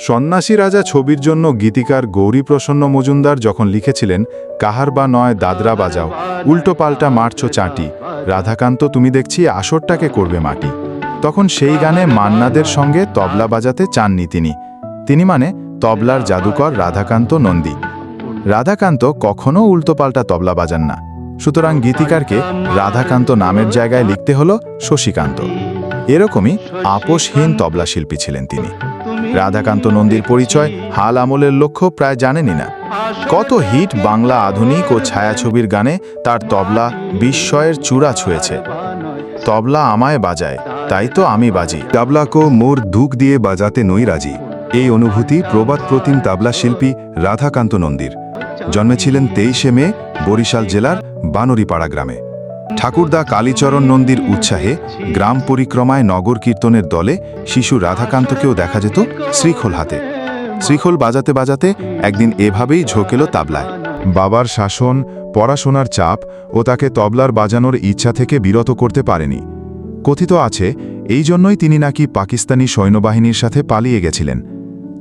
সন্ন্যাসী রাজা ছবির জন্য গীতিকার গৌরীপ্রসন্ন মজুমদার যখন লিখেছিলেন, কাহার বা নয় দাদরা বাজাও, উল্টো পাল্টা মারছো চাটি, রাধাকান্ত তুমি দেখছি আসরটাকে করবে মাটি। তখন সেই গানে মান্নাদের সঙ্গে তবলা বাজাতে চাননি তিনি। তিনি মানে তবলার জাদুকর রাধাকান্ত নন্দী। রাধাকান্ত কখনো উল্টোপাল্টা তবলা বাজান না। সুতরাং গীতিকারকে রাধাকান্ত নামের জায়গায় লিখতে হলো শশীকান্ত। এরকমই আপোষহীন তবলা শিল্পী ছিলেন তিনি। রাধাকান্ত নন্দীর পরিচয় হাল আমলের লক্ষ্য প্রায় জানেনই না। কত হিট বাংলা আধুনিক ও ছায়াছবির গানে তার তবলা বিস্ময়ের চূড়া ছুঁয়েছে। তবলা আমায় বাজায়, তাই তো আমি বাজি। তাবলাকো মোর দুঃখ দিয়ে বাজাতে নই রাজি। এই অনুভূতি প্রবাদ প্রতিম তাবলা শিল্পী রাধাকান্ত নন্দীর। জন্মেছিলেন তেইশে মে, বরিশাল জেলার বানরিপাড়া গ্রামে। ঠাকুরদা কালীচরণ নন্দীর উৎসাহে গ্রাম পরিক্রমায় নগর কীর্তনের দলে শিশু রাধাকান্তকেও দেখা যেত শ্রীখোল হাতে। শ্রীখোল বাজাতে বাজাতে একদিন এভাবেই ঝোঁকেল তাবলায়। বাবার শাসন, পড়াশোনার চাপ ও তাকে তবলার বাজানোর ইচ্ছা থেকে বিরত করতে পারেনি। কথিত আছে, এই জন্যই তিনি নাকি পাকিস্তানি সৈন্যবাহিনীর সাথে পালিয়ে গেছিলেন।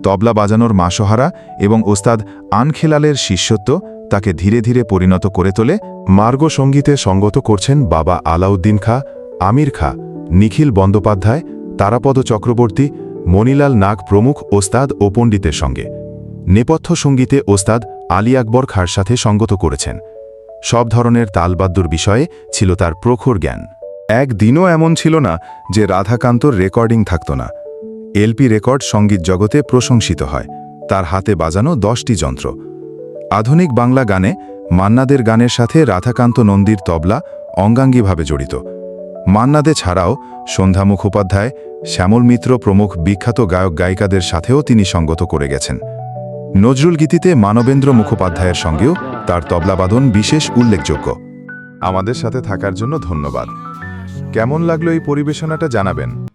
তবলা বাজানোর মাসহারা এবং ওস্তাদ আনখেলালের শিষ্যত্ব তাকে ধীরে ধীরে পরিণত করে তোলে। মার্গ সঙ্গীতে সঙ্গত করছেন বাবা আলাউদ্দিন খা, আমির খা, নিখিল বন্দ্যোপাধ্যায়, তারাপদ চক্রবর্তী, মনিলাল নাগ প্রমুখ ওস্তাদ ও পণ্ডিতের সঙ্গে। নেপথ্য সঙ্গীতে ওস্তাদ আলী আকবর খাঁর সাথে সঙ্গত করেছেন। সব ধরনের তালবাদ্যর বিষয়ে ছিল তার প্রখর জ্ঞান। একদিনও এমন ছিল না যে রাধাকান্তর রেকর্ডিং থাকত না। এলপি রেকর্ড সংগীত জগতে প্রশংসিত হয়। তার হাতে বাজানো দশটি যন্ত্র। আধুনিক বাংলা গানে মান্নাদের গানের সাথে রাধাকান্ত নন্দীর তবলা অঙ্গাঙ্গিভাবে জড়িত। মান্নাদে ছাড়াও সন্ধ্যা মুখোপাধ্যায়, শ্যামল মিত্র প্রমুখ বিখ্যাত গায়ক গায়িকাদের সাথেও তিনি সঙ্গত করে গেছেন। নজরুল গীতিতে মানবেন্দ্র মুখোপাধ্যায়ের সঙ্গেও তার তবলাবাদন বিশেষ উল্লেখযোগ্য। আমাদের সাথে থাকার জন্য ধন্যবাদ। কেমন লাগল এই পরিবেশনাটা জানাবেন?